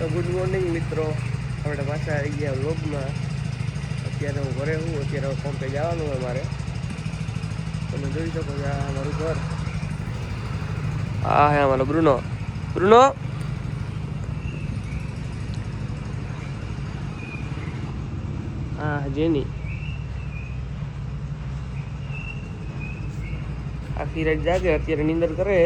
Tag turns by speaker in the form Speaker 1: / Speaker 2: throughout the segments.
Speaker 1: તો good morning મિત્રો. આપણે પાછા આવી ગયા વ્લોગમાં અત્યારે હું ઘરે હું, અત્યારે પંપે જવાનું હોય મારે. તમે જોઈ શકો છો, આ મારું ઘર. આ હે અમારો બ્રુનો. બ્રુનો? હા જેની. આખી રાત જાગે, અત્યારે નિંદર કરે.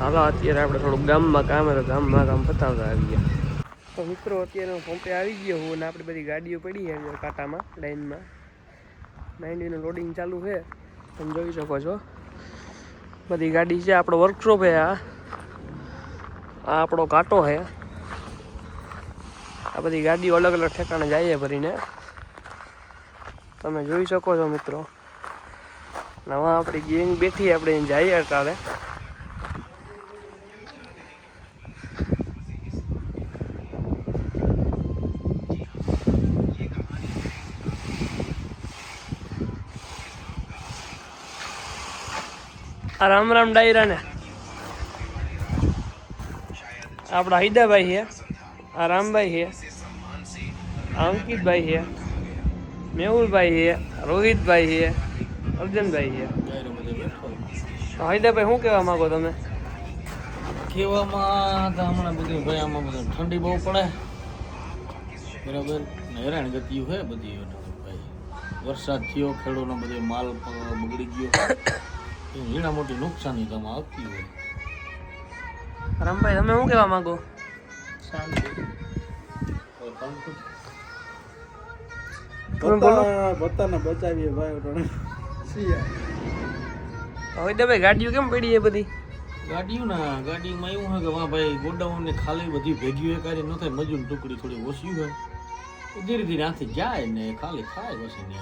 Speaker 1: હાલો, અત્યારે આપણે થોડુંક ગામમાં કામ હતું ગામમાં કામ પતાવતા આવી ગયા તો મિત્રો, અત્યારે હું પંપે આવી ગયો હું અને આપણી બધી ગાડીઓ પડી છે કાંટામાં લાઇનમાં નાઇન્ટીનું લોડિંગ ચાલુ છે. તમે જોઈ શકો છો. બધી ગાડી છે, આપણો વર્કશોપ છે આ. આ આપણો કાંટો છે. આ બધી ગાડીઓ અલગ અલગ ઠેકાણે જાય ભરીને. તમે જોઈ શકો છો મિત્રો. નવા આપણી ગેંગ બેઠી આપણે જઈએ અટાળે રામ રામ ડાયરા ને આપણા હિદાભાઈ છે, આ રામભાઈ છે અંકિતભાઈ છે, મેહુલભાઈ છે, રોહિતભાઈ છે, અર્જનભાઈ છે. હૈદાભાઈ, શું કહેવા માંગો તમે?
Speaker 2: કહેવામાં તો હમણાં બધું ભાઈ આમાં બધું ઠંડી બહુ પડે. બરાબર? હેરાન ગતિ છે બધી ભાઈ. વરસાદ થયો, ખેડૂતનો બધો માલ બગડી ગયો. એ ઝીણા મોટી નુકસાની તો આમાં આવતી હોય.
Speaker 1: રામભાઈ તમે શું કહેવા માંગો? તમે
Speaker 3: બચાવીએ ભાઈ હવે
Speaker 1: તો ગાડીઓ કેમ પડી બધી?
Speaker 2: ગાડીયું ના ગાડીમાં એવું હોય કે વાહ ભાઈ ગોડાઉન ને ખાલી બધી ભેગી હોય કાર્ય ન થાય મજૂર ટુકડી થોડી ઓછી હોય. ધીરે ધીરે આથી જાય ને ખાલી થાય પછી ને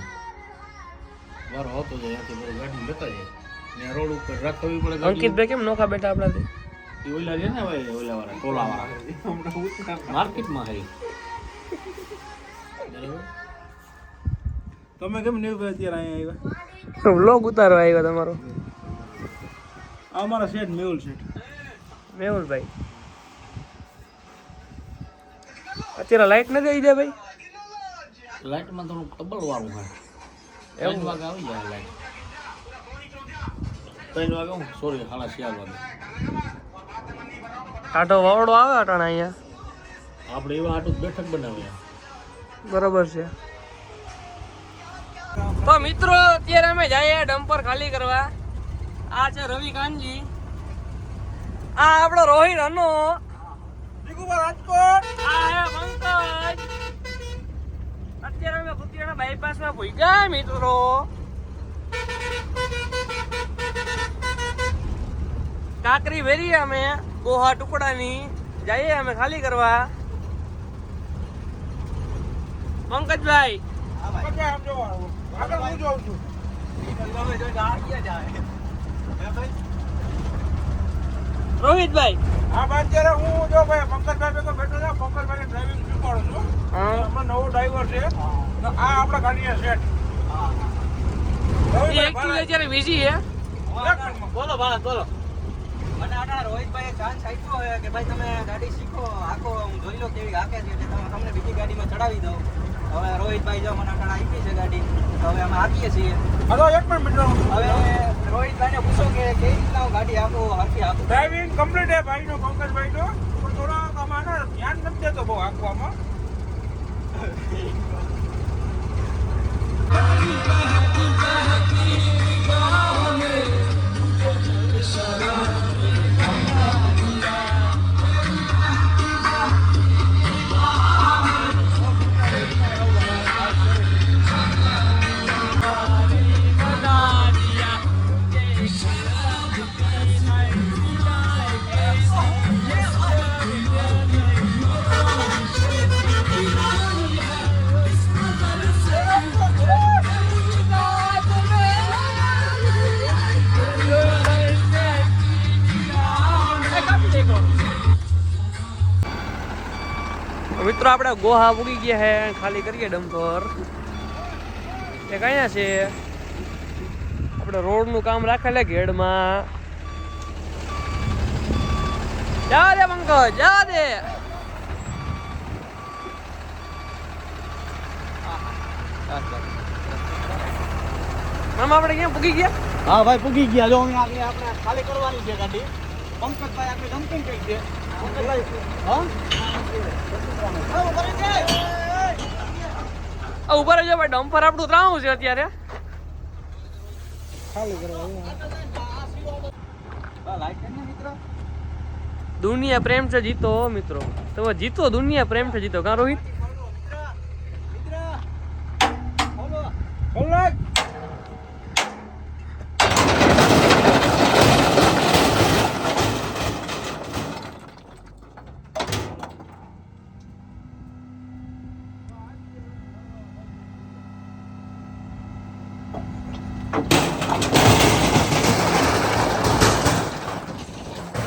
Speaker 2: વારો હતો જાય આથી બધું ગાડી લેતા જાય ને રોડ ઉપર રાખવી પડે ગાડી.
Speaker 1: અંકિતભાઈ કેમ નોખા બેઠા આપણાથી?
Speaker 2: ઓલા છે ને ભાઈ? ઓલા વાળા ટોલા વાળા માર્કેટમાં હરી
Speaker 3: તમે કેમ નહીં ભાઈ અત્યારે અહીંયા આવ્યા?
Speaker 1: વ્લોગ ઉતારવા આવ્યા તમારો.
Speaker 3: આ અમારા શેઠ મેહુલ શેઠ.
Speaker 1: મેહુલભાઈ અત્યારે લાઈટ નથી આવી જાય ભાઈ?
Speaker 2: લાઈટમાં થોડું ટબલ વાળું હોય.
Speaker 1: એવું?
Speaker 2: વાગે આવી જાય લાઈટ ત્રણ વાગે હું? સોરી સાડા ચાર વાગે.
Speaker 1: આટો વાવડો આવે અટાણે અહીંયા?
Speaker 2: આપણે એવા આટો બેઠક બનાવીએ.
Speaker 1: બરાબર છે. તો મિત્રો અત્યારે અમે જઈએ ડમ્પર ખાલી કરવા. આ છે રવિ કાનજી આ આપણો રોહિત અનો
Speaker 3: રાજકોટ
Speaker 1: આ હે પંકજ. અત્યારે અમે કુતિયાણા બાયપાસમાં ભૂગ્યા મિત્રો. કાકરી વેરી અમે ગોહા ટુકડાની. જઈએ અમે ખાલી કરવા. પંકજભાઈ.
Speaker 3: આમ જો આગળ હું જોઉં છું.
Speaker 1: રોહિતભાઈ.
Speaker 3: હા ભાઈ અત્યારે હું જો ભાઈ પંકજભાઈ ભેગો બેઠો છું પંકજભાઈ ડ્રાઇવિંગ શીખવાડું છું. હમણાં નવો ડ્રાઈવર છે. તો આ આપણા ગાડીના સેટ
Speaker 1: એ એકચ્યુઅલી અત્યારે બીજી છે
Speaker 2: બોલો ભારત બોલો.
Speaker 4: મને આના રોહિતભાઈએ ચાન્સ આપ્યો હોય કે ભાઈ તમે ગાડી શીખો આખો હું જોઈ લો કેવી હાકે છે એટલે તમે તમને બીજી ગાડીમાં ચડાવી દઉં. હવે રોહિતભાઈ જો મને આટાણા આપી છે ગાડી તો હવે અમે આપીએ છીએ.
Speaker 3: હલો એક મિનિટ મિત્રો.
Speaker 4: હવે રોહિતભાઈને પૂછો કે કેવી રીતના હું ગાડી આપું હરખી આપું.
Speaker 3: ડ્રાઇવિંગ કમ્પ્લીટ હે ભાઈનો પંકજભાઈનો. પણ થોડા આમાં ને ધ્યાન નથી દેતો બહુ આંકવામાં.
Speaker 1: મિત્રો, આપણે ગોહા ઉગી ગયા હે ખાલી કરીએ ડમ્પર એ કયા છે. આપણે રોડનું કામ રાખેલે ઘેડમાં. જવા દે પંકજ જવા દે. મામા આપણે ક્યાં પૂગી ગયા?
Speaker 2: હા, ભાઈ, પૂગી ગયા. જો, અહીંયા આપણે ખાલી કરવાની છે ગાડી. પંકજભાઈ આપણે જમ્પિંગ કરી દે
Speaker 1: ઉપર જો ભાઈ, ડમ્પર આપણું ઉતરાવું છે અત્યારે. દુનિયા પ્રેમ છે જીતો, મિત્રો. તમે જીતો, દુનિયા પ્રેમ છે જીતો. કાં રોહિત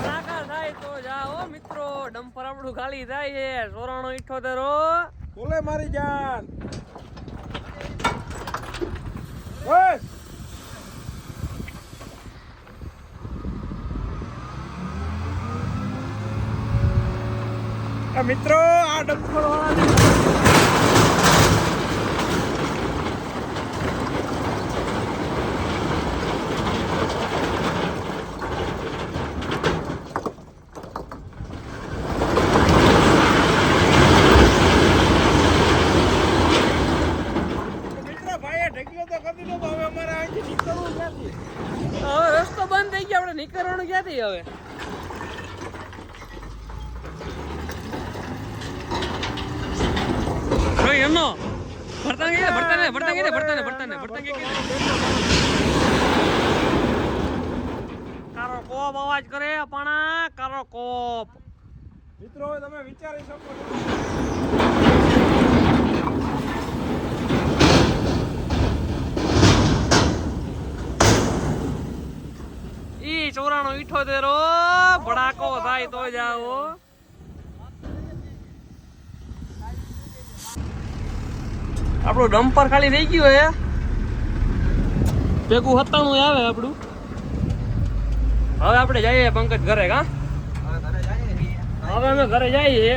Speaker 1: ધડાકા થાય તો જાઓ મિત્રો, ડમ્પર આપણું ખાલી થાય છે. સોરાણો ઇઠોતેર
Speaker 3: બોલે મારી જાન. બસ મિત્રો, આ ડમ્પર વાળા મિત્ર ભાઈએ ઢેકલો તો કરી દીધો તો હવે અમારે અહીંથી નીકળવું ક્યાંથી
Speaker 1: રસ્તો બંધ થઈ ગયો, આપણે નીકળવાનું ક્યાંથી હવે? રોહિત એમનો ને ભરતા કે ભરતા ને ભરતા ને ભરતા કારો કોપ અવાજ કરે, પાણા, કારો કોપ.
Speaker 3: મિત્રો તમે વિચારી શકો
Speaker 1: ઈ ચોરાણો ઈઠોતેર હો, ભડાકો થાય તો જાઓ આપણું ડમ્પર ખાલી થઈ ગયું હે. ભેગું સત્તાણું આવે આપણું. હવે આપણે જઈએ પંકજ ઘરે કા
Speaker 4: હવે
Speaker 1: અમે ઘરે જઈએ.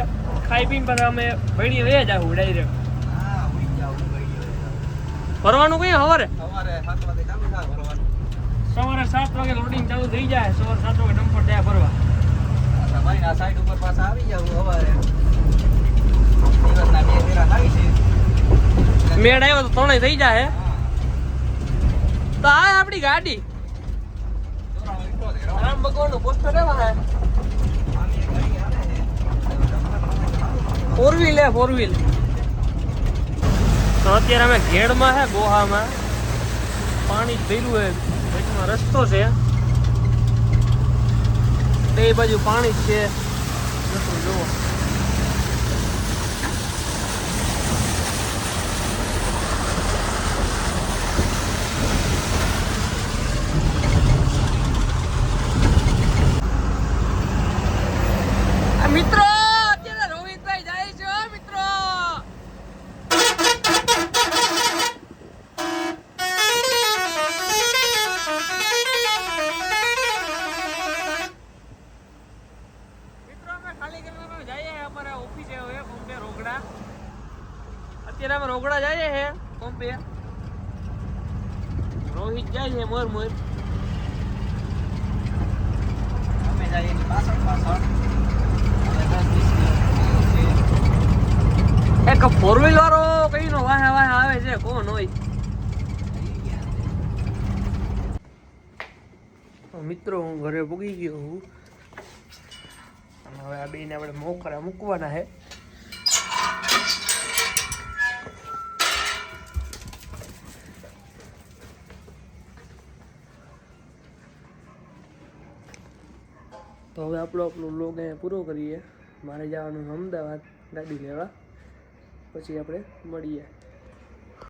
Speaker 1: ખાઈ પીને પણ અમે ભણીએ વયા જાવ ડાયરેક્ટ ફરવાનું કઈ સવારે
Speaker 4: સવારે સાત વાગે ચાલુ થાય
Speaker 1: સવારે સાત વાગે લોડિંગ ચાલુ થઈ જાય સવારે સાત વાગે ડમ્પર જાય ભરવા.
Speaker 4: તમારી આ સાઈડ ઉપર પાછા આવી જાવ સવારે. દિવસના બે ફેરા થાય છે.
Speaker 1: મેળ આવ્યો તો ત્રણેય થઈ જાય તો આ આપણી ગાડી. રામ ભગવાનનું પોસ્ટર એવા. ફોર વ્હીલ હે ફોર વ્હીલ તો અત્યારે અમે ઘેડમાં હે ગોહામાં. પાણી ભર્યું હે રસ્તો છે. બે બાજુ પાણી છે. જુઓ આ મિત્રો અત્યારે રોહિતભાઈ જાય છે હો મિત્રો મિત્રો અમે ખાલી કરીને અમે જઈએ અમારે ઓફિસે હવે કોમ્પે રોગડા અત્યારે અમે રોગડા જાય છે કોમ્પે. રોહિત જાય છે મોર મોર.
Speaker 4: અમે જઈએ પાછળ પાછળ.
Speaker 1: એક ફોર વ્હીલ વાળો કઈ નો વાહે વાહે આવે છે કોણ હોય? મિત્રો હું ઘરે પૂગી ગયો હું હવે આ બેને આપણે મોકરા મૂકવાના છે. તો હવે આપણો આપણો લોગ અહીંયા પૂરો કરીએ. મારે જવાનું અમદાવાદ ગાડી લેવા. પછી આપણે મળીએ.